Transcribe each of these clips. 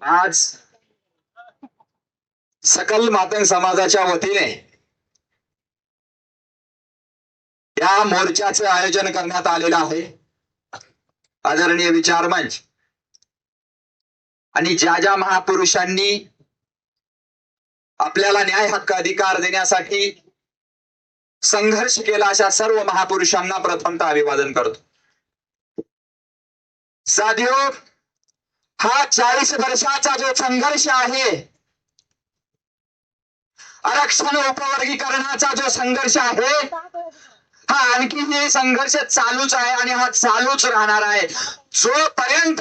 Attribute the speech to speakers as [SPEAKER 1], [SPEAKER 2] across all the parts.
[SPEAKER 1] आज सकल मातंग समाजाच्या वतीने या मोर्चाचे आयोजन करण्यात आलेलं आहे. आदरणीय विचार मंच. आणि ज्या ज्या महापुरुषांनी आपल्याला न्याय हक्क अधिकार देण्यासाठी संघर्ष केला अशा सर्व महापुरुषांना प्रथमतः अभिवादन करतो. साधियो हा चाळीस वर्षाचा जो संघर्ष आहे आरक्षण उपवर्गीकरणाचा जो संघर्ष आहे हा आणखी हे संघर्ष चालूच आहे आणि हा चालूच राहणार आहे. जोपर्यंत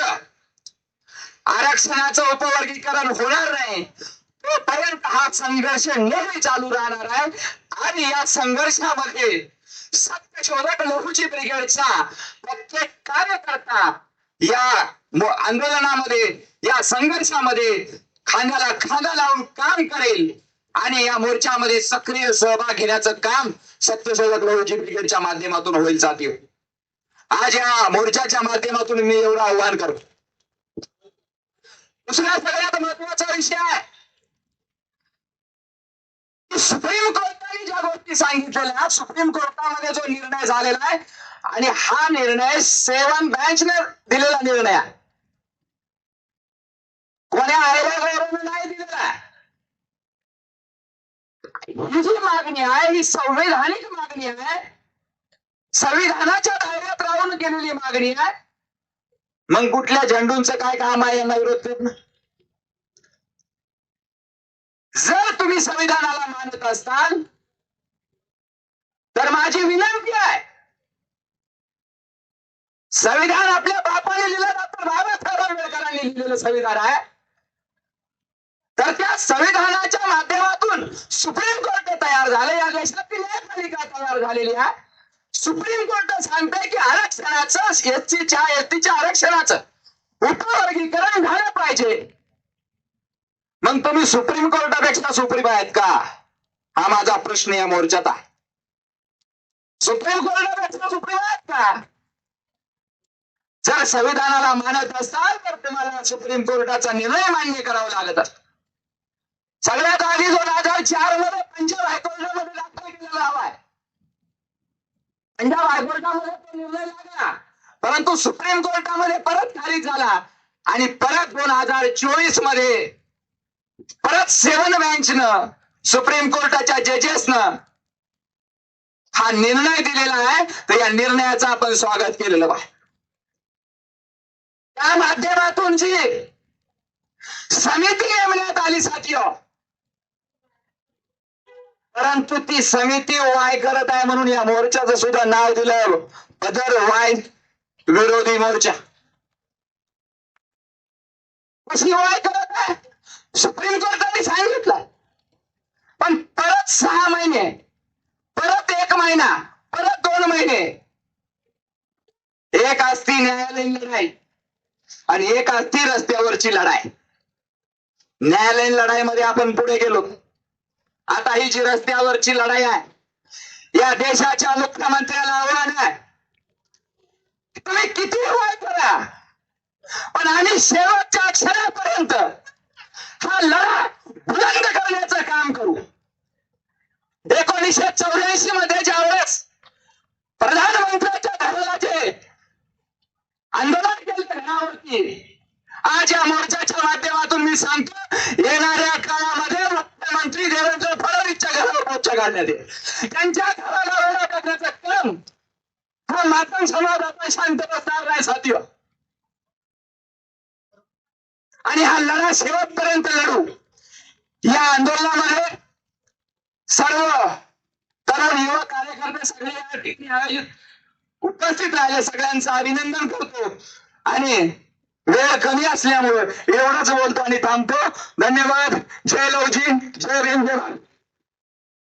[SPEAKER 1] आरक्षणाचं उपवर्गीकरण होणार नाही तोपर्यंत हा संघर्ष नेहमी चालू राहणार आहे. आणि या संघर्षामध्ये सत्यशोधक लघुची ब्रिगेडचा प्रत्येक कार्यकर्ता या आंदोलनामध्ये या संघर्षामध्ये खांद्याला खांदा लावून काम करेल. आणि या मोर्चामध्ये सक्रिय सहभाग घेण्याचं काम सत्यशोधक लघुची ब्रिगेडच्या माध्यमातून होईल जाते. आज या मोर्चाच्या माध्यमातून मी एवढं आव्हान करतो. दुसरा सगळ्यात महत्त्वाचा विषय आहे. सुप्रीम कोर्टाने ज्या गोष्टी सांगितलेल्या सुप्रीम कोर्टामध्ये जो निर्णय झालेला आहे आणि हा निर्णय सेवन बेंचने दिलेला निर्णय कोणी कोण्या आयोगावरून नाही दिलेला ही जी मागणी आहे ही संवैधानिक मागणी आहे संविधानाच्या दायऱ्यात राहून केलेली मागणी आहे. मग कुठल्या झेंडूंचं काय काम आहे यांना विरोध करणं जर तुम्ही संविधानाला मानत असताल तर माझी विनंती आहे संविधान आपल्या बापाने लिहिलं डॉक्टर बाबासाहेब आंबेडकरांनी लिहिलेलं संविधान आहे. तर त्या संविधानाच्या माध्यमातून सुप्रीम कोर्ट तयार झालं. या देशातील न्यायपालिका तयार झालेली आहे. सुप्रीम कोर्ट सांगतंय की आरक्षणाचं एसटीच्या एसटीच्या आरक्षणाचं उपवर्गीकरण झालं पाहिजे. मग तुम्ही सुप्रीम कोर्टापेक्षा सुप्रीम आहेत का? हा माझा प्रश्न या मोर्चात आहे. सुप्रीम कोर्टापेक्षा सुप्रीम आहेत का? जर संविधानाला मानत असाल तर तुम्हाला सुप्रीम कोर्टाचा निर्णय मान्य करावा लागत असतो. सगळ्यात आधी जो दोन हजार चारमध्ये पंजाब हायकोर्टामध्ये दाखल केलेला हवाय पंजाब हायकोर्टामध्ये तो निर्णय लागला. परंतु सुप्रीम कोर्टामध्ये परत खारिज झाला. आणि परत दोन हजार चोवीसमध्ये परत सेवन बेंचनं सुप्रीम कोर्टाच्या जजेसनं हा निर्णय दिलेला आहे. तर या निर्णयाचं आपण स्वागत केलेलं आहे. त्या माध्यमातून जी समिती नेमण्यात आली साथी परंतु ती समिती वाय करत आहे म्हणून या मोर्चाचं सुद्धा नाव दिलं. पदर वाय विरोधी मोर्चा. कशी वाय करत आहे? सुप्रीम कोर्टाने सांगितलं. पण परत सहा महिने परत एक महिना परत दोन महिने. एक असती न्यायालयीन लढाई आणि एक असती रस्त्यावरची लढाई. न्यायालयीन लढाईमध्ये आपण पुढे गेलो. आता ही जी रस्त्यावरची लढाई आहे या देशाच्या मुख्यमंत्र्याला आव्हान आहे. तुम्ही किती वाय करा पण आणि शेवटच्या अक्षरापर्यंत हा लढा बुलंद करण्याचं काम करू. एकोणीसशे चौऱ्याऐंशी मध्ये ज्यावेळेस आज मोर्चाच्या माध्यमातून मी सांगतो येणाऱ्या काळामध्ये मुख्यमंत्री देवेंद्र फडणवीसच्या घरावर मोर्चा घालण्यात येईल. त्यांच्या घराला वेळा करण्याचा क्रम हा मातंग समाज आता शांत बसणार नाही साथीवर आणि हा लढा शेवटपर्यंत लढू. या आंदोलनामध्ये सर्व तरुण युवा कार्यकर्ते सगळे या ठिकाणी उपस्थित राहिले. सगळ्यांचं अभिनंदन करतो. आणि वेळ कमी असल्यामुळे एवढंच बोलतो आणि थांबतो. धन्यवाद. जय लवजी जय रेंजर